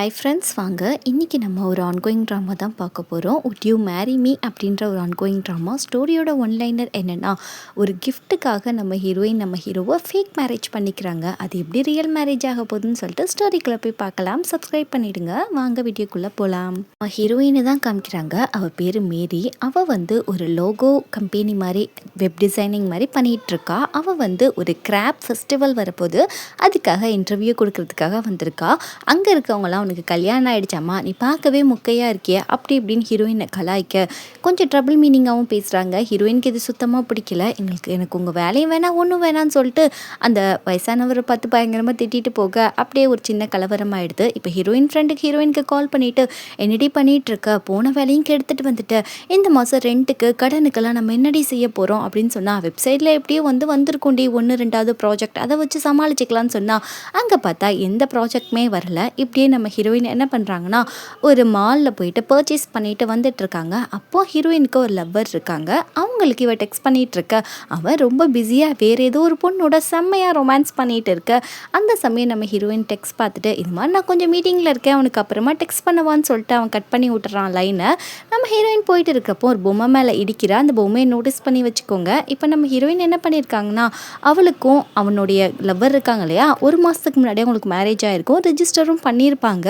Hi friends வாங்க. இன்றைக்கி நம்ம ஒரு ஆன்கோயிங் ட்ராமா தான் பார்க்க போகிறோம் உட் யூ மேரி மீ அப்படின்ற ஒரு ஆன்கோயிங் ட்ராமா ஸ்டோரியோட ஒன்லைனர் என்னென்னா ஒரு கிஃப்ட்டுக்காக நம்ம ஹீரோயின் நம்ம ஹீரோவை ஃபேக் மேரேஜ் பண்ணிக்கிறாங்க. அது எப்படி ரியல் மேரேஜ் ஆக போகுதுன்னு சொல்லிட்டு ஸ்டோரிக்குள்ளே போய் பார்க்கலாம். சப்ஸ்கிரைப் பண்ணிவிடுங்க வாங்க வீடியோக்குள்ளே போகலாம் ஹீரோயினை தான் காமிக்கிறாங்க. அவள் பேர் மேரி. அவள் வந்து ஒரு லோகோ கம்பெனி மாதிரி வெப் டிசைனிங் மாதிரி பண்ணிகிட்ருக்கா. அவள் வந்து ஒரு கிராப் ஃபெஸ்டிவல் வரப்போது அதுக்காக இன்டர்வியூ கொடுக்கறதுக்காக வந்திருக்கா. அங்கே இருக்கவங்களாம் உனக்கு கல்யாணம் ஆகிடுச்சாம்மா நீ பார்க்கவே முக்கையாக இருக்கிய. அப்படி இப்படின்னு ஹீரோயினை கலாய்க்க கொஞ்சம் ட்ரபிள் மீனிங்காகவும் பேசுகிறாங்க ஹீரோயினுக்கு இது சுத்தமாக பிடிக்கல? எங்களுக்கு எனக்கு உங்கள் வேலையும் வேணாம் ஒன்றும் வேணான்னு சொல்லிட்டு அந்த வயசானவரை பார்த்து பயங்கரமாக திட்டிட்டு போக அப்படியே ஒரு சின்ன கலவரம் ஆகிடுது இப்போ ஹீரோயின் ஃப்ரெண்டுக்கு ஹீரோயினுக்கு கால் பண்ணிவிட்டு என்னடி பண்ணிகிட்டு இருக்க போன வேலையும் கெடுத்துட்டு வந்துட்டு. இந்த மாதம் ரெண்ட்டுக்கு கடனுக்கெல்லாம் நம்ம என்னடி செய்ய போகிறோம் அப்படின்னு சொன்னால் வெப்சைட்டில் எப்படியோ வந்து வந்திருக்கோண்டி ஒன்று ரெண்டாவது ப்ராஜெக்ட் அதை வச்சு சமாளிச்சுக்கலான்னு சொன்னால் அங்கே பார்த்தா எந்த ப்ராஜெக்ட்டுமே வரல. இப்படியே நம்ம ஹீரோயின் என்ன பண்ணுறாங்கன்னா ஒரு மாலில் போயிட்டு பர்ச்சேஸ் பண்ணிட்டு வந்துட்டுருக்காங்க. அப்போது ஹீரோயினுக்கு ஒரு லவ்வர் இருக்காங்க. அவங்களுக்கு இவ டெக்ஸ்ட் பண்ணிகிட்ருக்க இருக்க அவன் ரொம்ப பிஸியாக வேறு ஏதோ ஒரு பொண்ணோட செம்மையாக ரொமான்ஸ் பண்ணிகிட்டு இருக்க அந்த சமயம் நம்ம ஹீரோயின் டெக்ஸ்ட் பார்த்துட்டு இது மாதிரி நான் கொஞ்சம் மீட்டிங்கில் இருக்கேன். அவனுக்கு அப்புறமா டெக்ஸ்ட் பண்ணுவான்னு சொல்லிட்டு அவன் கட் பண்ணி விட்டுறான் லைனை நம்ம ஹீரோயின் போயிட்டு இருக்கப்போ ஒரு பொம்மை மேலே இடிக்கிறா. அந்த பொம்மையை நோட்டீஸ் பண்ணி வச்சுக்கோங்க. இப்போ நம்ம ஹீரோயின் என்ன பண்ணியிருக்காங்கன்னா அவளுக்கும் அவனுடைய லவ்வர் இருக்காங்க இல்லையா ஒரு மாதத்துக்கு முன்னாடி அவங்களுக்கு மேரேஜ் ஆகிருக்கும் ரிஜிஸ்டரும் பண்ணியிருப்பாங்க.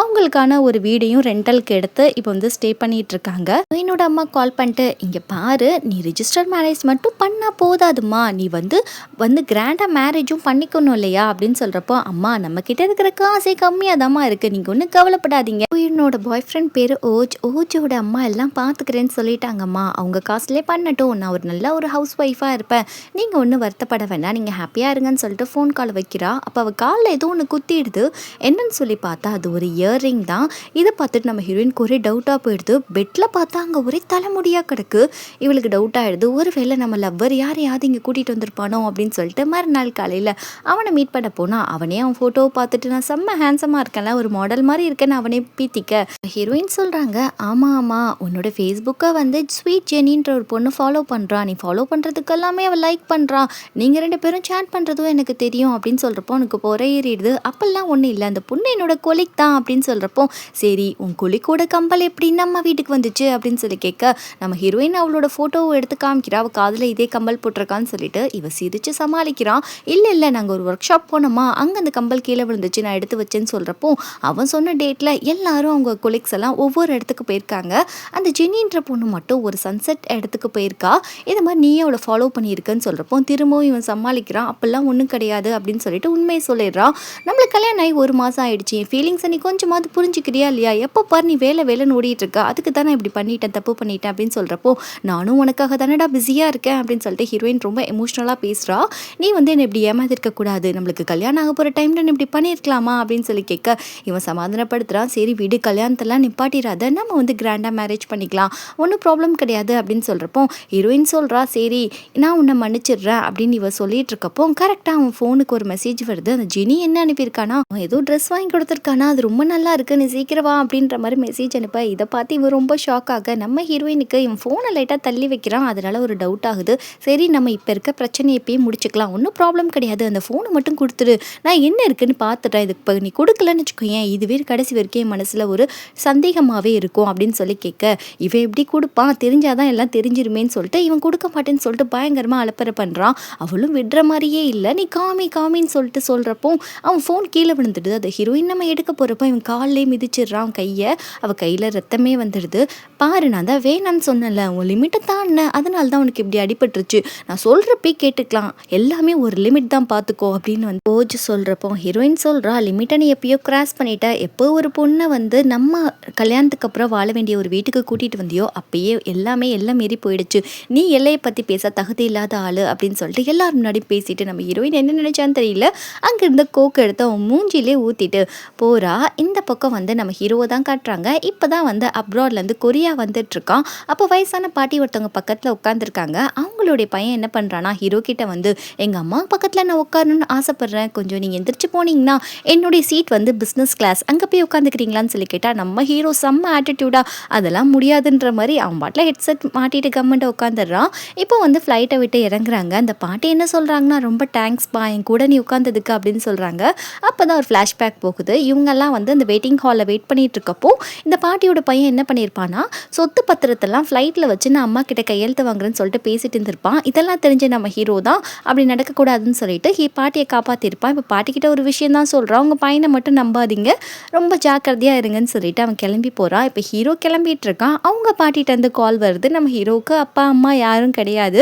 அவங்களுக்கான ஒரு வீடையும் ரெண்டலுக்கு எடுத்து இப்போ வந்து ஸ்டே பண்ணிட்டு இருக்காங்க என்னோட அம்மா கால் பண்ணிட்டு இங்கே பாரு நீ ரிஜிஸ்டர் மேரேஜ் மட்டும் பண்ணால் போதாதுமா. நீ வந்து வந்து கிராண்டாக மேரேஜும் பண்ணிக்கணும் இல்லையா? அப்படின்னு சொல்கிறப்போ அம்மா நம்ம கிட்ட இருக்கிற காசே கம்மியாக தாம்மா இருக்குது நீங்கள் ஒன்றும் கவலைப்படாதீங்க என்னோட பாய் ஃப்ரெண்ட் பேர் ஓஜ். ஓஜோட அம்மா எல்லாம் பார்த்துக்கிறேன்னு சொல்லிட்டாங்கம்மா. அவங்க காசுலேயே பண்ணட்டும். நான் ஒரு நல்ல ஒரு ஹவுஸ் ஒய்ஃபாக இருப்பேன். நீங்கள் ஒன்றும் வருத்தப்பட வேண்டாம் நீங்கள் ஹாப்பியாக இருங்கன்னு சொல்லிட்டு ஃபோன் கால் வைக்கிறா. அப்போ அவள் காலில் ஏதோ ஒன்று குத்திடுது. என்னன்னு சொல்லி பார்த்தா அது ஒரு இயர்ரிங் தான். இதை பார்த்துட்டு நம்ம ஹீரோயினுக்கு ஒரே டவுட்டாக போயிடுது. பெட்டில் பார்த்தா அங்கே ஒரே தலைமுடியாக கிடக்கு. இவளுக்கு டவுட் ஆகிடுது ஒரு வேளை நம்ம லவ்வர் யாரையாவது இங்கே கூட்டிகிட்டு வந்திருப்பானோ அப்படின்னு சொல்லிட்டு மறுநாள் காலையில் அவனை மீட் பண்ண போனால் அவனே அவன் ஃபோட்டோவை பார்த்துட்டு நான் செம்ம ஹேண்ட்ஸமாக இருக்கேன்ல ஒரு மாடல் மாதிரி இருக்கேன்னு அவனே பீத்திக்க. ஹீரோயின் சொல்கிறாங்க ஆமாம் ஆமாம் உன்னோட ஃபேஸ்புக்கை வந்து ஸ்வீட் ஜெனின்ற ஒரு பொண்ணு ஃபாலோ பண்ணுறான் நீ ஃபாலோ பண்ணுறதுக்கு எல்லாமே அவள் லைக் பண்ணுறான் நீங்கள் ரெண்டு பேரும் சேட் பண்ணுறதும் எனக்கு தெரியும். அப்படின்னு சொல்கிறப்போ உனக்கு பொற ஏறிடுது. அப்பெல்லாம் ஒன்றும் இல்லை. அந்த பொண்ணு என்னோட கொலிக் தான் அப்படின்னு சொல்கிறப்போ சரி உன் கொலிக்கோட கம்பல் எப்படி நம்ம வீட்டுக்கு வந்துச்சு? அப்படின்னு சொல்லி கேட்க நம்ம ஹீரோயின் அவளோட ஃபோட்டோவை எடுத்து காமிக்கிறா. அவள் காதில் இதே கம்பல் போட்டிருக்கான்னு சொல்லிட்டு இவ சிரிச்சு சமாளிக்கிறான் இல்லை இல்லை நாங்கள் ஒரு ஒர்க் ஷாப் போனோமா? அங்கே அந்த கம்பல் கீழே விழுந்துச்சு. நான் எடுத்து வச்சேன்னு சொல்கிறப்போ அவன் சொன்ன டேட்டில் எல்லாரும் அவங்க கொலிக்ஸ் எல்லாம் ஒவ்வொரு இடத்துக்கு போயிருக்காங்க. அந்த ஜெனின்ற பொண்ணு மட்டும் ஒரு சன்செட் இடத்துக்கு போயிருக்கா. இது மாதிரி நீயே அவளை ஃபாலோ பண்ணியிருக்கன்னு சொல்கிறப்போ திரும்பவும் இவன் சமாளிக்கிறான். அப்போல்லாம் ஒன்றும் கிடையாது அப்படின்னு சொல்லிட்டு உண்மையை சொல்லிடுறான் நம்மளுக்கு கல்யாணம் ஆகி ஒரு மாதம் ஆயிடுச்சு. என் ஃபீலிங்ஸை நீ கொஞ்சமாவது புரிஞ்சுக்கிறியா இல்லையா? எப்போ பாரு நீ வேலை வேலைன்னு ஓடிட்டுருக்க அதுக்கு தான் நான் இப்படி பண்ணிட்டேன் தப்பு பண்ணிட்டேன் அப்படின்னு சொல்கிறப்போ நானும் உனக்காக தானடா பிஸியாக இருக்கேன் அப்படின்னு சொல்லிட்டு ஹீரோயின் ரொம்ப எமோஷ்னலாக பேசுகிறா நீ வந்து என்னை இப்படி ஏமாத்திருக்க கூடாது. நம்மளுக்கு கல்யாணம் ஆக போகிற டைமில் நீ இப்படி பண்ணியிருக்கலாமா அப்படின்னு சொல்லி கேட்க இவன் சமாதானப்படுத்துகிறான் சரி வீடு கல்யாணத்தெல்லாம் நிப்பாட்டிடாத நம்ம வந்து கிராண்டாக மேரேஜ் பண்ணிக்கலாம். ஒன்றும் ப்ராப்ளம் கிடையாது அப்படின்னு சொல்கிறப்போ ஹீரோயின் சொல்கிறா சரி நான் உன்னை மன்னிச்சிடுறேன் அப்படின்னு இவ சொல்லிட்டு இருக்கப்போ கரெக்டாக அவன் ஃபோனுக்கு ஒரு மெசேஜ் வருது. அந்த ஜெனி என்ன அனுப்பியிருக்கானா? அவன் ஏதோ ட்ரெஸ் வாங்கி கொடுத்துருக்கான்? அது ரொம்ப நல்லா இருக்குது நீ சீக்கிரவா அப்படின்ற மாதிரி மெசேஜ் அனுப்ப. இதை பார்த்து இவன் ரொம்ப ஷாக் ஆக நம்ம ஹீரோயினுக்கு இவன் ஃபோனை லைட்டாக தள்ளி வைக்கிறான். அதனால ஒரு டவுட் ஆகுது. சரி நம்ம இப்போ இருக்க பிரச்சனையை எப்பயும் முடிச்சுக்கலாம். ஒன்றும் ப்ராப்ளம் கிடையாது. அந்த ஃபோனை மட்டும் கொடுத்துரு. நான் என்ன இருக்குன்னு பார்த்துட்டேன். இது இப்போ நீ கொடுக்கலன்னு வச்சுக்கோயேன். இதுவே கடைசி வரைக்கும் என் மனசில் ஒரு சந்தேகமாகவே இருக்கும் அப்படின்னு சொல்லி கேட்க இவன் எப்படி கொடுப்பான்? தெரிஞ்சாதான் எல்லாம் தெரிஞ்சிருமேன்னு சொல்லிட்டு இவன் கொடுக்க மாட்டேன்னு சொல்லிட்டு பயங்கரமாக அலப்பறை பண்ணுறான் அவளும் விடுற மாதிரியே இல்லை. நீ காமி காமின்னு சொல்லிட்டு சொல்கிறப்போ அவன் ஃபோன் கீழே விழுந்துடுது. அது ஹீரோயின் நம்ம எடுக்க போகிறப்போ இவன் காலிலே மிதிச்சிடுறான் கையை. அவள் கையில் ரத்தமே வந்துடுது. பாரு நான் தான் வேணான்னு சொன்னல உன் லிமிட்டை தாண்டின அதனால தான் உனக்கு இப்படி அடிபட்டுருச்சு. நான் சொல்கிறப்பே கேட்டுக்கலாம். எல்லாமே ஒரு லிமிட் தான் பார்த்துக்கோ அப்படின்னு வந்து போஜ் சொல்கிறப்போ ஹீரோயின் சொல்கிறா லிமிட்டை நீ எப்பயோ கிராஸ் பண்ணிட்ட. எப்போ ஒரு பொண்ணை வந்து நம்ம கல்யாணத்துக்கு அப்புறம் வாழ வேண்டிய ஒரு வீட்டுக்கு கூட்டிகிட்டு வந்தியோ அப்பயே எல்லாமே எல்லாம் மீறி போயிடுச்சு. நீ எல்லையை பற்றி பேச தகுதி இல்லாத ஆள் அப்படின்னு சொல்லிட்டு எல்லாரும் முன்னாடி பேசிட்டு நம்ம ஹீரோயின் என்ன நினைச்சான்னு தெரியல. அங்கே இருந்த கோக்கு எடுத்து அவன் மூஞ்சிலே ஊற்றிட்டு போ போகிறா இந்த பக்கம் வந்து நம்ம ஹீரோவை தான் காட்டுறாங்க. இப்போ தான் வந்து அப்ராட்லேருந்து கொரியா வந்துட்டுருக்கான் அப்போ வயசான பாட்டி ஒருத்தவங்க பக்கத்தில் உட்காந்துருக்காங்க அவங்களுடைய பையன் என்ன பண்ணுறான்னா ஹீரோ கிட்ட வந்து எங்கள் அம்மா பக்கத்தில் நான் உட்காரணும்னு ஆசைப்பட்றேன். கொஞ்சம் நீங்கள் எந்திரிச்சு போனீங்கன்னா என்னுடைய சீட் வந்து பிஸ்னஸ் கிளாஸ் அங்கே போய் உட்காந்துக்கிறீங்களான்னு சொல்லி கேட்டால் நம்ம ஹீரோ செம்ம ஆட்டிடியூடாக அதெல்லாம் முடியாதுன்ற மாதிரி அவன் பாட்டில் ஹெட்செட் மாட்டிட்டு கவர்மெண்ட்டை உட்காந்துடுறான் இப்போ வந்து ஃப்ளைட்டை விட்டு இறங்குறாங்க. அந்த பாட்டி என்ன சொல்கிறாங்கன்னா ரொம்ப தேங்க்ஸ்ப்பா என் கூட நீ உட்காந்ததுக்கு அப்படின்னு சொல்கிறாங்க அப்போ தான் ஒரு ஃப்ளாஷ்பேக் போகுது. இவங்க இவங்கெல்லாம் வந்து அந்த வெயிட்டிங் ஹாலில் வெயிட் பண்ணிட்டு இருக்கப்போ இந்த பாட்டியோட பையன் என்ன பண்ணியிருப்பான்னா சொத்து பத்திரத்தெல்லாம் ஃப்ளைட்டில் வச்சு நான் அம்மா கிட்ட கையெழுத்து வாங்குறேன்னு சொல்லிட்டு பேசிட்டு இருந்திருப்பான். இதெல்லாம் தெரிஞ்ச நம்ம ஹீரோ தான் அப்படி நடக்கக்கூடாதுன்னு சொல்லிட்டு ஹீ பாட்டியை காப்பாற்றிருப்பான் இப்போ பாட்டிக்கிட்ட ஒரு விஷயம் தான் சொல்கிறான் உங்கள் பையனை மட்டும் நம்பாதீங்க. ரொம்ப ஜாக்கிரதையாக இருங்கன்னு சொல்லிட்டு அவன் கிளம்பி போகிறான் இப்போ ஹீரோ கிளம்பிட்டு இருக்கான். அவங்க பாட்டிகிட்ட வந்து கால் வருது. நம்ம ஹீரோவுக்கு அப்பா அம்மா யாரும் கிடையாது.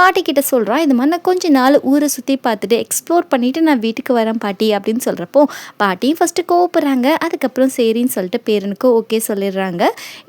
பாட்டிக்கிட்ட சொல்கிறான் இது மாதிரி நான் கொஞ்ச நாள் ஊரை சுற்றி பார்த்துட்டு எக்ஸ்ப்ளோர் பண்ணிவிட்டு நான் வீட்டுக்கு வரேன் பாட்டி அப்படின்னு சொல்கிறப்போ பாட்டியும் ஃபஸ்ட்டு கோவப்படுறாங்க. அதுக்கப்புறம் சரின்னு சொல்லிட்டு பேரனுக்கு ஓகே சொல்லிடுறாங்க.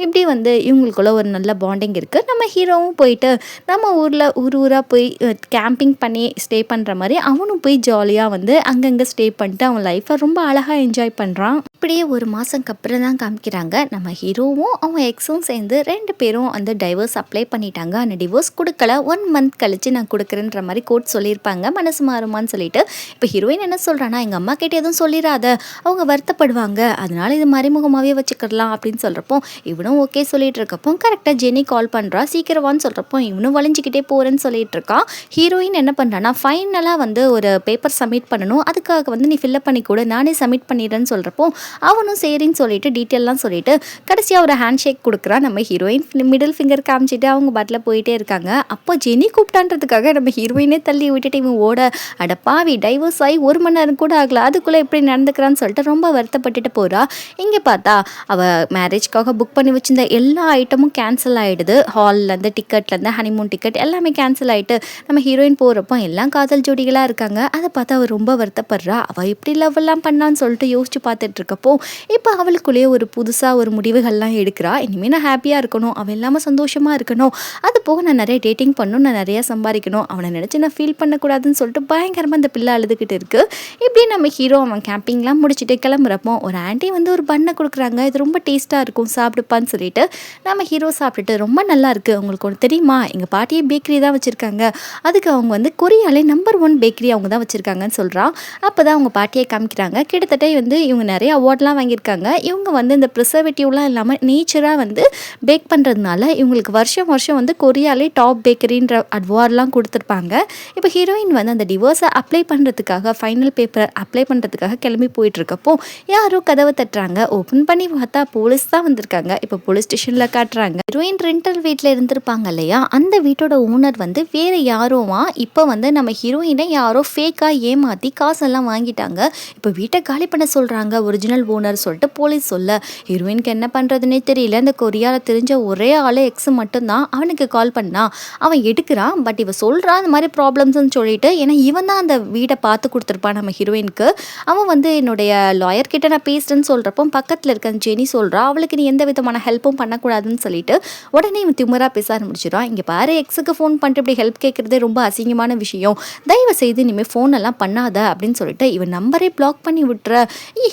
இப்படி வந்து இவங்களுக்குள்ள ஒரு நல்ல பாண்டிங் இருக்குது நம்ம ஹீரோவும் போயிட்டு நம்ம ஊரில் ஊர் ஊராக போய் கேம்பிங் பண்ணி ஸ்டே பண்ணுற மாதிரி அவனும் போய் ஜாலியாக வந்து அங்கங்கே ஸ்டே பண்ணிட்டு அவன் லைஃப்பை ரொம்ப அழகாக என்ஜாய் பண்ணுறான் இப்படியே ஒரு மாதம்க்கு அப்புறம் தான் காமிக்கிறாங்க. நம்ம ஹீரோவும் அவன் எக்ஸும் சேர்ந்து ரெண்டு பேரும் அந்த டைவர்ஸ் அப்ளை பண்ணிட்டாங்க. அந்த டிவோர்ஸ் கொடுக்கல. ஒன் மந்த் கழித்து நான் கொடுக்குறேன்ற மாதிரி கோர்ட் சொல்லியிருப்பாங்க. மனசு மாறுமான்னு சொல்லிட்டு. இப்போ ஹீரோயின் என்ன சொல்கிறான்னா எங்கள் அம்மா கிட்டே எதுவும் சொல்லிடாத. அவங்க வருத்தப்படுவாங்க. அதனால இது மறைமுகமாகவே வச்சுக்கிடலாம் அப்படின்னு சொல்கிறப்போ இவனும் ஓகே சொல்லிட்டு இருக்கப்போ கரெக்டாக ஜெனி கால் பண்ணுறா சீக்கிரவான்னு சொல்கிறப்போ இவனும் வளைஞ்சிக்கிட்டே போகிறேன்னு சொல்லிட்டு இருக்கான். ஹீரோயின் என்ன பண்ணுறான்னா ஃபைனலாக வந்து ஒரு பேப்பர் சப்மிட் பண்ணணும். அதுக்காக வந்து நீ ஃபில்அப் பண்ணி கூட நானே சப்மிட் பண்ணிடுறேன்னு சொல்கிறப்போ அவனும் சரின்னு சொல்லிட்டு டீட்டெயிலாம் சொல்லிட்டு கடைசியாக ஒரு ஹேண்ட் ஷேக் கொடுக்குறான். நம்ம ஹீரோயின் மிடில் ஃபிங்கர் காமிச்சிட்டு அவங்க பாட்டில் போயிட்டே இருக்காங்க. அப்போ ஜெனி கூப்பிட்டான்றதுக்காக நம்ம ஹீரோயினே தள்ளி விட்டுட்டு இவன் ஓட அட பாவி டைவர்ஸ் ஆகி ஒரு மணி நேரம் கூட ஆகல. அதுக்குள்ளே எப்படி நடந்துக்கிறான்னு சொல்லிட்டு ரொம்ப வருத்தப்பட்டுட்டு போகிறா இங்கே பார்த்தா அவள் மேரேஜ்க்காக புக் பண்ணி வச்சிருந்த எல்லா ஐட்டமும் கேன்சல் ஆகிடுது ஹால்லேருந்து டிக்கெட்லேருந்து ஹனிமூன் டிக்கெட் எல்லாமே கேன்சல் ஆகிட்டு நம்ம ஹீரோயின் போகிறப்போ எல்லாம் காதல் ஜோடிகளாக இருக்காங்க. அதை பார்த்து அவள் ரொம்ப வருத்தப்படுறா. அவள் எப்படி லவ்லாம் பண்ணான்னு சொல்லிட்டு யோசிச்சு பார்த்துட்டு இருக்கப்போ இப்போ அவளுக்குள்ளேயே ஒரு புதுசாக ஒரு முடிவுகள்லாம் எடுக்கிறா. இனிமேல் நான் ஹாப்பியாக இருக்கணும். அவன் இல்லாமல் சந்தோஷமாக இருக்கணும். அது போக நான் நிறைய டேட்டிங் பண்ணணும் நான் நிறையா சம்பாதிக்கணும். அவனை நினச்சி நான் ஃபீல் பண்ணக்கூடாதுன்னு சொல்லிட்டு பயங்கரமாக அந்த பிள்ளை அழுதுகிட்டு இருக்குது இப்படி நம்ம ஹீரோ அவன் கேம்பிங்லாம் முடிச்சுட்டு கிளம்புறப்போ ஒரு ஆண்டி வந்து ஒரு பண்ணை கொடுக்குறாங்க. இது ரொம்ப டேஸ்ட்டாக இருக்கும். சாப்பிடுப்பான்னு சொல்லிட்டு நம்ம ஹீரோ சாப்பிட்டுட்டு ரொம்ப நல்லா இருக்குது உங்களுக்கு ஒன்று தெரியுமா? எங்கள் பாட்டியே பேக்கரி தான் வச்சுருக்காங்க. அதுக்கு அவங்க வந்து கொரியாலே நம்பர் ஒன் பேக்கரி அவங்க தான் வச்சுருக்காங்கன்னு சொல்கிறான் அப்போ தான் அவங்க பாட்டியை காமிக்கிறாங்க. கிட்டத்தட்ட வந்து இவங்க நிறைய அவார்ட்லாம் வாங்கியிருக்காங்க. இவங்க வந்து இந்த ப்ரிசர்வேட்டிவ்லாம் இல்லாமல் நேச்சராக வந்து பேக் பண்ணுறதுனால இவங்களுக்கு வருஷம் வருஷம் வந்து கொரியாலே டாப் பேக்கரின்ற அவார்ட்லாம் கொடுத்துருப்பாங்க. இப்போ ஹீரோயின் வந்து அந்த டிவோர்ஸை அப்ளை பண்ணுறதுக்காக ஃபைனல் பேப்பர் அப்ளை பண்ணுறதுக்காக கிளம்பி போயிட்டுருக்கப்போ யாரோ கதவை தட்டுறாங்க. ஓப்பன் பண்ணி பார்த்தா போலீஸ் தான் வந்திருக்காங்க. இப்போ போலீஸ் ஸ்டேஷனில் காட்டுறாங்க. ஹீரோயின் ரெண்டல் வீட்டில் இருந்திருப்பாங்க இல்லையா? அந்த வீட்டோட ஓனர் வந்து வேறு யாரோவா? இப்போ வந்து நம்ம ஹீரோயினை யாரோ ஃபேக்காக ஏமாற்றி காசெல்லாம் வாங்கிட்டாங்க. இப்போ வீட்டை காலி பண்ண சொல்கிறாங்க ஒரிஜினல் ஓனர் சொல்லிட்டு போலீஸ் சொல்ல. ஹீரோயினுக்கு என்ன பண்ணுறதுனே தெரியல. இந்த கொரியாவில் தெரிஞ்ச ஒரே ஆள் எக்ஸ் மட்டும்தான் அவனுக்கு கால் பண்ணா. அவன் எடுக்கிறான். பட் இவன் சொல்கிறான் இந்த மாதிரி ப்ராப்ளம்ஸ்னு சொல்லிட்டு. ஏன்னா இவன் தான் அந்த வீடை பார்த்து கொடுத்துருப்பான் நம்ம ஹீரோயினுக்கு அவன் வந்து என்னுடைய லாயர் கிட்ட நான் பேசுகிறேன்னு சொல்கிறப்போ பக்கத்தில் இருக்க அந்த ஜெனி சொல்கிறா அவளுக்கு நீ எந்த விதமான ஹெல்ப்பும் பண்ணக்கூடாதுன்னு சொல்லிட்டு உடனே இவன் திமுறா பேச ஆரம்பிச்சிடான் இங்கே பாரு எக்ஸுக்கு ஃபோன் பண்ணிட்டு இப்படி ஹெல்ப் கேட்குறதே ரொம்ப அசிங்கமான விஷயம். தயவு செய்து இனிமேல் ஃபோன் எல்லாம் பண்ணாத அப்படின்னு சொல்லிட்டு இவன் நம்பரே பிளாக் பண்ணி விட்டுற.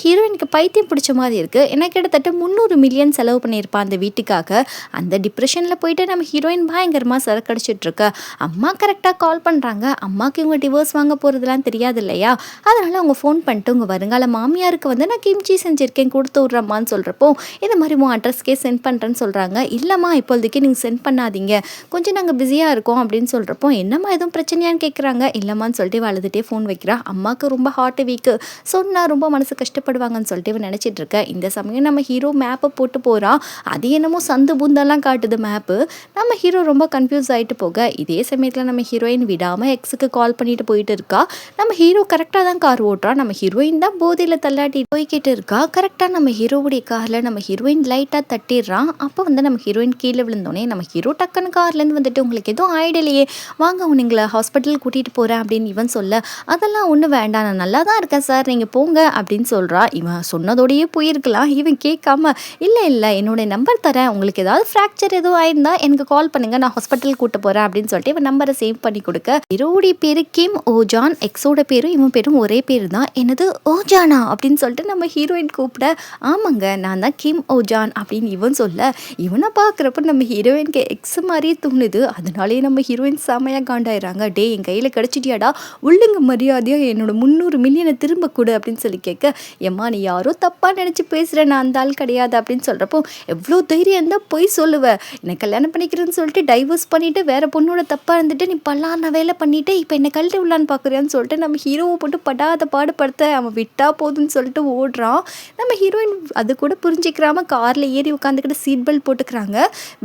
ஹீரோயினுக்கு பைத்தியம் பிடிச்ச மாதிரி இருக்குது ஏன்னா கிட்டத்தட்ட முந்நூறு மில்லியன் செலவு பண்ணியிருப்பான் அந்த வீட்டுக்காக. அந்த டிப்ரெஷனில் போயிட்டு நம்ம ஹீரோயின் பயங்கரமாக சரக்கடிச்சிட்டு இருக்க அம்மா கரெக்டாக கால் பண்ணுறாங்க அம்மாவுக்கு இவங்க டிவோர்ஸ் வாங்க போகிறதுலாம் தெரியாது இல்லையா? அதனால் அவங்க ஃபோன் பண்ணிட்டு உங்கள் வருங்கால மாமியாருக்கு வந்து நான் கிம்ச்சி செஞ்சுருக்கேன் கொடுத்து விட்றம்மான்னு சொல்கிறப்போ இந்த மாதிரி உன் அட்ரஸ்க்கே சென்ட் பண்ணுறேன்னு சொல்கிறாங்க இல்லைம்மா இப்போதைக்கு நீங்கள் சென்ட் பண்ணாதீங்க. கொஞ்சம் நாங்கள் பிஸியாக இருக்கோம் அப்படின்னு சொல்கிறப்போ என்னம்மா எதுவும் பிரச்சனையான்னு கேட்குறாங்க இல்லைம்மான்னு சொல்லிட்டு இவ அழுதுகிட்டே ஃபோன் வைக்கிறா. அம்மாவுக்கு ரொம்ப ஹார்ட் வீக்கு சொன்னால் ரொம்ப மனசு கஷ்டப்படுவாங்கன்னு சொல்லிட்டு இவன் நினச்சிட்டு இந்த சமயம் நம்ம ஹீரோ மேப்பை போட்டு போகிறான் அது என்னமோ சந்து பூந்தெல்லாம் காட்டுது மேப்பு நம்ம ஹீரோ ரொம்ப கன்ஃபியூஸ் ஆகிட்டு போக இதே சமயத்தில் நம்ம ஹீரோயின் விடாமல் எக்ஸுக்கு கால் பண்ணிட்டு போயிட்டு இருக்கா. நம்ம ஹீரோ கரெக்டாக தான் கார் ஓட்டுறா. நம்ம ஹீரோயின் தான் போதையில் தள்ளாட்டி போய்கிட்டு இருக்கா? கரெக்டாக நம்ம ஹீரோவுடைய காரில் நம்ம ஹீரோயின் லைட்டாக தட்டிடுறான். அப்போ வந்து நம்ம ஹீரோயின் கீழே விழுந்தோடனே நம்ம ஹீரோ டக்குன்னு கார்லேருந்து வந்துட்டு உங்களுக்கு எதுவும் ஆயிடலையே வாங்க உங்களை ஹாஸ்பிட்டல் கூட்டிகிட்டு போகிறேன் அப்படின்னு இவன் சொல்ல அதெல்லாம் ஒன்றும் வேண்டாம் நான் நல்லா தான் இருக்கேன் சார் நீங்கள் போங்க அப்படின்னு சொல்கிறா இவன் சொன்னதோடையே போயிருக்கலாம். இவன் கேட்காம இல்லை இல்லை என்னோட நம்பர் தரேன். உங்களுக்கு ஏதாவது ஃப்ராக்சர் எதுவும் ஆயிருந்தா எனக்கு கால் பண்ணுங்கள் நான் ஹாஸ்பிட்டல் கூட்டு போகிறேன் அப்படின்னு சொல்லிட்டு இவன் நம்பரை சேவ் பண்ணி கொடுக்க. ஹீரோடைய பேர் கிம் ஓஜான் எக்ஸோட பேரும் இவன் பேரும் ஒரே பேர் தான் என்னது ஓஜானா அப்படின்னு சொல்லிட்டு நம்ம ஹீரோயின் கூப்பிட ஆமாங்க நான் தான் கிம் ஓஜான் அப்படின்னு இவன் சொல்ல இவனை பார்க்குறப்ப நம்ம ஹீரோயினுக்கு எக்ஸ் மாதிரியே தோணுது. அதனாலேயே நம்ம ஹீரோயின் செமையாக காண்டாயிராங்க டே என் கையில் கிடச்சிட்டியாடா? உள்ளுங்க மரியாதையாக என்னோட முந்நூறு மில்லியனை திரும்ப கொடு அப்படின்னு சொல்லி கேட்க எம்மா நீ யாரோ தப்பாக நினச்சி பேசுகிற நான் அந்த ஆள் கிடையாது அப்படின்னு சொல்கிறப்போ எவ்வளோ தைரியம் இருந்தால் போய் சொல்லுவேன் என்னை கல்யாணம் பண்ணிக்கிறேன்னு சொல்லிட்டு டைவர்ஸ் பண்ணிவிட்டு வேறு பொண்ணோட தப்பாக இருந்துட்டு நீ பல்லான வேலை பண்ணிவிட்டு இப்போ என்னை கழட்டி விடலான்னு பார்க்குறியான்னு சொல்லிட்டு நம்ம ஹீரோவை போட்டு படாத பாடுபடுத்த அவன் விட்டா போதும்னு சொல்லிட்டு போட்டு ஓடுறான். நம்ம ஹீரோயின் அது கூட புரிஞ்சிக்கிறாம காரில் ஏறி உட்காந்துக்கிட்டு சீட் பெல்ட் போட்டுக்கிறாங்க.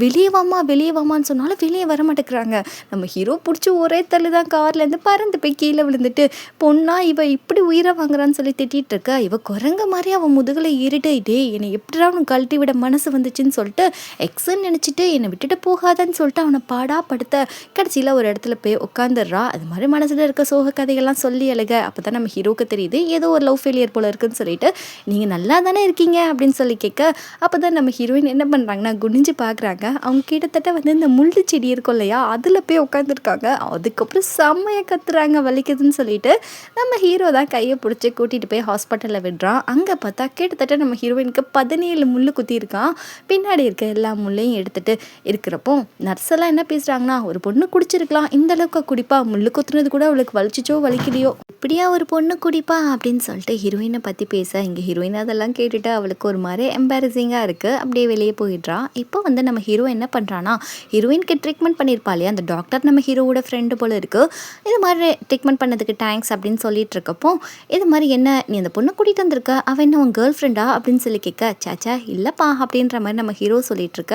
வெளியே வாமா வெளியே வாமான்னு சொன்னாலும் வெளியே வர மாட்டேங்கிறாங்க. நம்ம ஹீரோ பிடிச்சி ஒரே தள்ளு தான் கார்லேருந்து பறந்து போய் கீழே விழுந்துட்டு பொண்ணா இவ இப்படி உயிரை வாங்குறான்னு சொல்லி திட்டிகிட்டு இருக்கா? இவ குரங்க மாதிரி அவன் முதுகில் ஏறிட்டு டே என்னை எப்படிடா அவனுக்கு கழட்டி விட மனசு வந்துச்சுன்னு சொல்லிட்டு எக்ஸன் நினச்சிட்டு என்னை விட்டுட்டு போகாதன்னு சொல்லிட்டு அவனை பாடா படுத்த கடைசியில் ஒரு இடத்துல போய் உட்காந்துடுறா அது மாதிரி மனசில் இருக்க சோக கதைகள்லாம் சொல்லி அழுக. அப்போ தான் நம்ம ஹீரோக்கு தெரியுது ஏதோ ஒரு லவ் ஃபெயிலியர் போல இருக்குன்னு சொல்லிட்டு நீங்கள் நல்லா தானே இருக்கீங்க? அப்படின்னு சொல்லி கேட்க அப்போ தான் நம்ம ஹீரோயின் என்ன பண்ணுறாங்கன்னா குனிஞ்சு பார்க்குறாங்க அவங்க கிட்டத்தட்ட வந்து இந்த முள்ளு செடி இருக்கும் இல்லையா அதில் போய் உட்காந்துருக்காங்க அதுக்கப்புறம் செம்மையாக கத்துறாங்க வலிக்குதுன்னு சொல்லிட்டு நம்ம ஹீரோ தான் கையை பிடிச்சி கூட்டிகிட்டு போய் ஹாஸ்பிட்டலில் விடுறான். அங்கே பார்த்தா கிட்டத்தட்ட நம்ம ஹீரோயினுக்கு பதினேழு முள் குத்தியிருக்கான் பின்னாடி இருக்க எல்லா முள்ளையும் எடுத்துட்டு இருக்கிறப்போ நர்ஸெல்லாம் என்ன பேசுகிறாங்கன்னா ஒரு பொண்ணு குடிச்சிருக்கலாம். இந்த அளவுக்கு குடிப்பா. முள்ளு குத்துனது கூட அவளுக்கு வலிச்சிச்சோ வலிக்கலையோ. இப்படியா ஒரு பொண்ணு குடிப்பா அப்படின்னு சொல்லிட்டு ஹீரோயினை பற்றி பேச இங்கே ஹீரோயின் அதெல்லாம் கேட்டுட்டு அவளுக்கு ஒரு மாதிரி எம்பாரசிங்காக இருக்குது அப்படியே வெளியே போயிடுறா. இப்போ வந்து நம்ம ஹீரோ என்ன பண்ணுறான்னா ஹீரோயினுக்கு ட்ரீட்மெண்ட் பண்ணியிருப்பா இல்லையா? அந்த டாக்டர் நம்ம ஹீரோவோட ஃப்ரெண்டு போல் இருக்குது இது மாதிரி ட்ரீட்மெண்ட் பண்ணதுக்கு தேங்க்ஸ் அப்படின்னு சொல்லிட்டு இருக்கப்போ இது மாதிரி என்ன நீ அந்த பொண்ணை கூட்டிகிட்டு வந்திருக்க? அவன் என்ன உன் கேர்ள் ஃப்ரெண்டா அப்படின்னு சொல்லி கேட்க சாச்சா இல்லைப்பா அப்படின்ற மாதிரி நம்ம ஹீரோ சொல்லிட்டு இருக்க.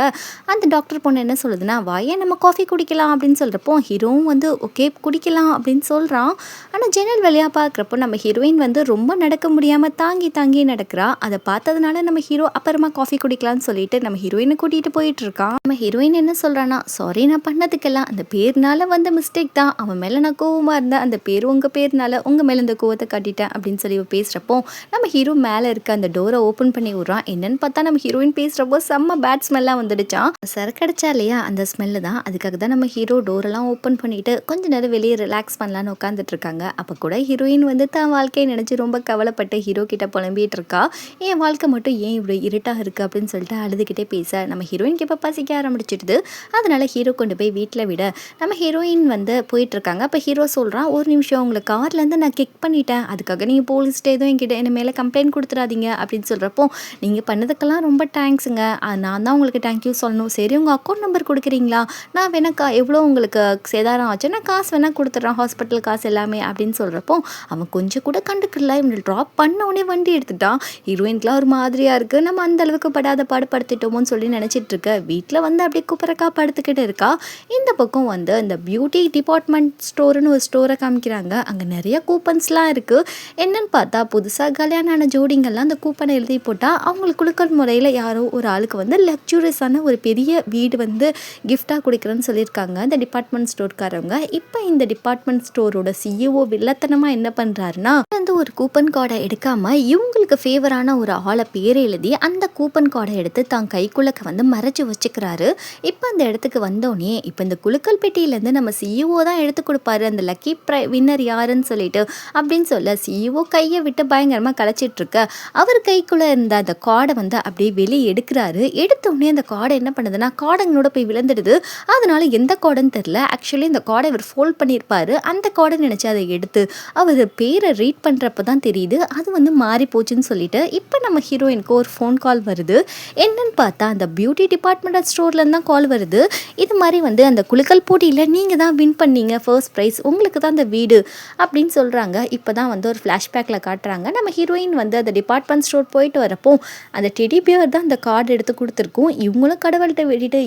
அந்த டாக்டர் பொண்ணு என்ன சொல்லுதுன்னா வாயே நம்ம காஃபி குடிக்கலாம் அப்படின்னு சொல்கிறப்போ ஹீரோவும் வந்து ஓகே குடிக்கலாம் அப்படின்னு சொல்கிறான் ஆனால் ஜன்னல் ஜாலியாக பார்க்குறப்போ நம்ம ஹீரோயின் வந்து ரொம்ப நடக்க முடியாமல் தாங்கி தாங்கி நடக்கிறா. அதை பார்த்ததுனால நம்ம ஹீரோ அப்புறமா காஃபி குடிக்கலாம்னு சொல்லிட்டு நம்ம ஹீரோயினை கூட்டிகிட்டு போயிட்டு இருக்கான் நம்ம ஹீரோயின் என்ன சொல்கிறான்னா சாரி நான் பண்ணதுக்கெல்லாம் அந்த பேர்னால வந்த மிஸ்டேக் தான். அவன் மேலே நான் கோவமாக இருந்தேன். அந்த பேர் உங்கள் பேர்னால உங்கள் மேலே இந்த கோவத்தை காட்டிட்டேன். அப்படின்னு சொல்லி பேசுகிறப்போ நம்ம ஹீரோ மேலே இருக்க அந்த டோரை ஓப்பன் பண்ணி விட்றான் என்னன்னு பார்த்தா நம்ம ஹீரோயின் பேசுகிறப்போ செம்ம பேட் ஸ்மெல்லாம் வந்துடுச்சான் சரக்கடிச்சா இல்லையா? அந்த ஸ்மெல்லு தான். அதுக்காக தான் நம்ம ஹீரோ டோரெல்லாம் ஓப்பன் பண்ணிட்டு கொஞ்ச நேரம் வெளியே ரிலாக்ஸ் பண்ணலான்னு உட்காந்துட்டு இருக்காங்க. அப்போ கூட ஹீரோயின் வந்து தான் வாழ்க்கையை நினச்சி ரொம்ப கவலைப்பட்டு ஹீரோ கிட்ட புலம்பிட்டு இருக்கா என் வாழ்க்கை மட்டும் ஏன் இவ்வளோ இருட்டாக இருக்குது அப்படின்னு சொல்லிட்டு அழுதுகிட்டே பேச நம்ம ஹீரோயினுக்கு இப்போ பசிக்க ஆரம்பிச்சிடுது. அதனால் ஹீரோ கொண்டு போய் வீட்டில் விட. நம்ம ஹீரோயின் வந்து போயிட்டுருக்காங்க. அப்போ ஹீரோ சொல்கிறான் ஒரு நிமிஷம் உங்களை கார்லேருந்து நான் கிக் பண்ணிட்டேன். அதுக்காக நீங்கள் போலீஸ்ட்டு எதுவும் என்கிட்ட என்ன மேலே கம்ப்ளைண்ட் கொடுத்துடாதீங்க. அப்படின்னு சொல்கிறப்போ நீங்கள் பண்ணதுக்கெல்லாம் ரொம்ப தேங்க்ஸுங்க நான் தான் உங்களுக்கு தேங்க்யூ சொல்லணும். சரி உங்கள் அக்கௌண்ட் நம்பர் கொடுக்குறீங்களா? நான் வேணா கா எவ்வளோ உங்களுக்கு சேதாரம் ஆச்சு? நான் காசு வேணால் கொடுத்துட்றேன். ஹாஸ்பிட்டல் காசு எல்லாமே. அப்படின்னு சொல்கிறப்போ அவன் கொஞ்சம் கூட கண்டுக்கல. இவனை ட்ராப் பண்ண உடனே வண்டி எடுத்துட்டான். ஹீரோயின்க்குலாம் ஒரு மாதிரியாக இருக்குது நம்ம அந்த அளவுக்கு படாத பாடு படுத்திட்டோமோன்னு சொல்லி நினச்சிட்டு இருக்க. வீட்டில் வந்து அப்படியே குப்பரக்கா படுத்துக்கிட்டு இருக்கா. இந்த பக்கம் வந்து இந்த பியூட்டி டிபார்ட்மெண்ட் ஸ்டோர்னு ஒரு ஸ்டோரை காமிக்கிறாங்க. அங்கே நிறைய கூப்பன்ஸ்லாம் இருக்குது என்னன்னு பார்த்தா புதுசாக கல்யாணம் ஆன அந்த கூப்பனை எழுதி போட்டால் அவங்களுக்கு குழுக்கள் முறையில் யாரோ ஒரு ஆளுக்கு வந்து லக்ஸூரியஸான ஒரு பெரிய வீடு வந்து கிஃப்டாக கொடுக்குறேன்னு சொல்லியிருக்காங்க. இந்த டிபார்ட்மெண்ட் ஸ்டோர்காரவங்க இப்போ இந்த டிபார்ட்மெண்ட் ஸ்டோரோட சிஇஓ வில்லத்தனமாக என்ன பண்ணுறாருன்னா வந்து ஒரு கூப்பன் கார்டை எடுக்காமல் இவங்களுக்கு ஃபேவரான ஒரு ஆளை பேர் எழுதி அந்த கூப்பன் கார்டை எடுத்து தான் கைக்குள்ளக்க வந்து மறைச்சு வச்சுக்கிறாரு. இப்போ அந்த இடத்துக்கு வந்தோடனே இப்போ இந்த குலுக்கல் பெட்டியிலேருந்து நம்ம சிஇஓ தான் எடுத்து கொடுப்பாரு அந்த லக்கி ப்ரை வின்னர் யாருன்னு சொல்லிட்டு அப்படின்னு சொல்ல சிஇஓ கையை விட்டு பயங்கரமாக கலைச்சிட்டு இருக்க அவர் கைக்குள்ளே இருந்த அந்த கார்டை வந்து அப்படியே வெளியே எடுக்கிறாரு. எடுத்த உடனே அந்த கார்டை என்ன பண்ணுதுன்னா கார்டங்களோட போய் விழுந்துடுது. அதனால எந்த கார்டுன்னு தெரில ஆக்சுவலி இந்த கார்டை இவர் ஃபோல்ட் பண்ணியிருப்பாரு. அந்த கார்டை நினச்சி அதை எடுத்து அவர் பேரை ரீட் பண்ணுறப்ப தான் தெரியுது. அது வந்து மாறி போச்சுன்னு சொல்லிட்டு இப்போ நம்ம ஹீரோயினுக்கு ஒரு ஃபோன் கால் வருது. என்னன்னு பார்த்தா அந்த பியூட்டி டிபார்ட்மெண்ட் ஸ்டோர்லேருந்து தான் கால் வருது. இது மாதிரி வந்து அந்த குலுக்கல் போட்டியில் நீங்கள் தான் வின் பண்ணீங்க ஃபர்ஸ்ட் ப்ரைஸ் உங்களுக்கு தான் அந்த வீடு அப்படின்னு சொல்கிறாங்க இப்போ தான் வந்து ஒரு ஃப்ளாஷ்பேக்கில் காட்டுறாங்க. நம்ம ஹீரோயின் வந்து அந்த டிபார்ட்மெண்ட் ஸ்டோர் போயிட்டு வரப்போ அந்த டெடி பியர் தான் அந்த கார்டு எடுத்து கொடுத்துருக்கோம். இவங்களும் கடவுள்கிட்ட விட்டுட்டு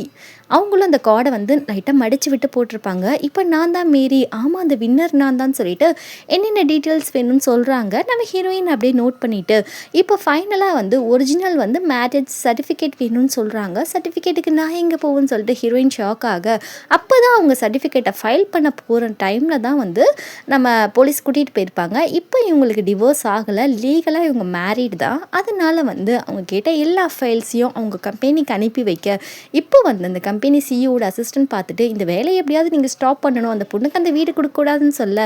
அவங்களும் அந்த கார்டை வந்து லைட்டாக மடித்து விட்டு போட்டிருப்பாங்க. இப்போ நான் தான் மீறி ஆமாம் அந்த வின்னர் நான் தான் சொல்லிட்டு என்னென்ன டீட்டெயில்ஸ் வேணும்னு சொல்கிறாங்க நம்ம ஹீரோயின் அப்படியே நோட் பண்ணிவிட்டு இப்போ ஃபைனலாக வந்து ஒரிஜினல் வந்து மேரேஜ் சர்டிஃபிகேட் வேணும்னு சொல்கிறாங்க சர்டிஃபிகேட்டுக்கு நான் எங்கே போவேன்னு சொல்லிட்டு ஹீரோயின் ஷாக் ஆக அப்போ தான் அவங்க சர்டிஃபிகேட்டை ஃபைல் பண்ண போகிற டைமில் தான் வந்து நம்ம போலீஸ் கூட்டிகிட்டு போயிருப்பாங்க. இப்போ இவங்களுக்கு டிவோர்ஸ் ஆகலை லீகலாக இவங்க மேரீடு தான். அதனால் வந்து அவங்க கேட்ட எல்லா ஃபைல்ஸையும் அவங்க கம்பெனிக்கு அனுப்பி வைக்க இப்போ வந்து அந்த கம்பெனி சிஇஓட அசிஸ்டன்ட் பார்த்துட்டு இந்த வேலையை எப்படியாவது நீங்கள் ஸ்டாப் பண்ணணும். அந்த பொண்ணுக்கு அந்த வீடு கொடுக்கக்கூடாதுன்னு சொல்ல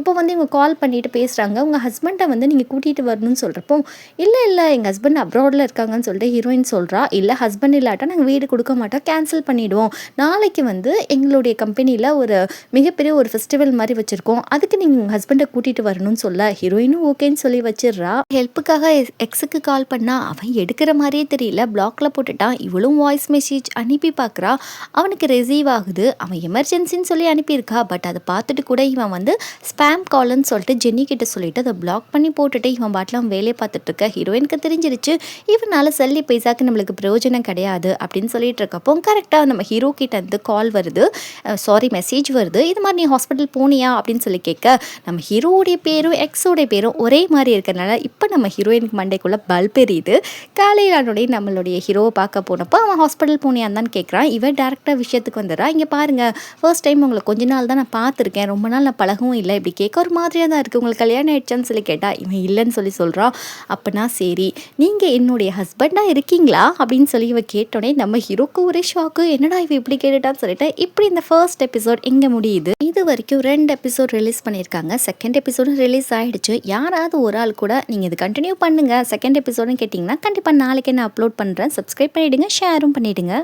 இப்போ வந்து இவங்க கால் பண்ணிட்டு பேசுகிறாங்க உங்கள் ஹஸ்பண்டை வந்து நீங்கள் கூட்டிகிட்டு வரணும்னு சொல்கிறப்போ இல்லை இல்லை எங்கள் ஹஸ்பண்ட் அப்ராடில் இருக்காங்கன்னு சொல்லிட்டு ஹீரோயின் சொல்கிறா இல்லை ஹஸ்பண்ட் இல்லாட்டா நாங்கள் வீடு கொடுக்க மாட்டோம். கேன்சல் பண்ணிவிடுவோம் நாளைக்கு வந்து எங்களுடைய கம்பெனியில் ஒரு மிகப்பெரிய ஒரு ஃபெஸ்டிவல் மாதிரி வச்சுருக்கோம். அதுக்கு நீங்கள் உங்கள் ஹஸ்பண்டை கூட்டிகிட்டு வரணும்னு சொல்ல ஹீரோயினும் ஓகேன்னு சொல்லி வச்சிடுறா. ஹெல்ப்புக்காக எக்ஸுக்கு கால் பண்ணால் அவன் எடுக்கிற மாதிரியே தெரியல. பிளாக்ல போட்டுட்டான். இவளும் வாய்ஸ் மெசேஜ் அனுப்பி பார்க்குறா அவனுக்கு ரிசீவ் ஆகுது. அவன் எமர்ஜென்சின்னு சொல்லி அனுப்பியிருக்கா. பட் அதை பார்த்துட்டு கூட இவன் வந்து ஸ்பேம் கால்னு சொல்லிட்டு ஜென்னி கிட்ட சொல்லிட்டு அதை பிளாக் பண்ணி போட்டுட்டு இவன் பாட்டில் வீட்டில் வேலையை பார்த்துட்ருக்க. ஹீரோயினுக்கு தெரிஞ்சிருச்சு. இவனால சல்லி பைசாக்கு நம்மளுக்கு பிரயோஜனம் கிடையாது அப்படின்னு சொல்லிட்டு இருக்கப்போ கரெக்டாக நம்ம ஹீரோ கிட்ட இருந்து கால் வருது. சாரி மெசேஜ் வருது. இது மாதிரி நீ ஹாஸ்பிட்டல் போனியா அப்படின்னு சொல்லி கேட்க நம்ம ஹீரோவுடைய பேரும் எக்ஸோடைய பேரும் ஒரே மாதிரி இருக்கிறனால இப்போ நம்ம ஹீரோயினுக்கு மண்டைக்குள்ளே பல்ப் எரியுது. காலையிலானுடைய நம்மளுடைய ஹீரோவை பார்க்க போனப்போ அவன் ஹாஸ்பிட்டல் போனியான்னு தான் கேட்குறான் இவன் டேரெக்டாக விஷயத்துக்கு வந்துடுறா இங்கே பாருங்கள் ஃபர்ஸ்ட் டைம் உங்களை கொஞ்ச நாள் தான் நான் பார்த்துருக்கேன். ரொம்ப நாள் நான் பழகவும் இல்லை. இப்படி கேட்க ஒரு மாதிரி மாதிரியாக தான் இருக்குது உங்களுக்கு கல்யாணம் ஆயிடுச்சான்னு சொல்லி கேட்டால் இவன் இல்லைன்னு சொல்லி சொல்கிறான் அப்போனா சரி நீங்கள் என்னுடைய ஹஸ்பண்டாக இருக்கீங்களா? அப்படின்னு சொல்லி இவ கேட்டோடனே நம்ம ஹீரோக்கு ஒரே ஷாக்கு என்னடா இவ இப்படி கேட்டுட்டான்னு சொல்லிட்டு இப்படி இந்த ஃபர்ஸ்ட் எபிசோட் எங்கே முடியுது? இது வரைக்கும் ரெண்டு எபிசோட் ரிலீஸ் பண்ணியிருக்காங்க. செகண்ட் எபிசோடும் ரிலீஸ் ஆகிடுச்சு யாராவது ஒரு ஆள் கூட நீங்கள் இது கண்டினியூ பண்ணுங்கள் செகண்ட் எபிசோடுன்னு கேட்டிங்கன்னா கண்டிப்பாக நாளைக்கு நான் அப்லோட் பண்ணுறேன் சப்ஸ்கிரைப் பண்ணிவிடுங்க ஷேரும் பண்ணிவிடுங்க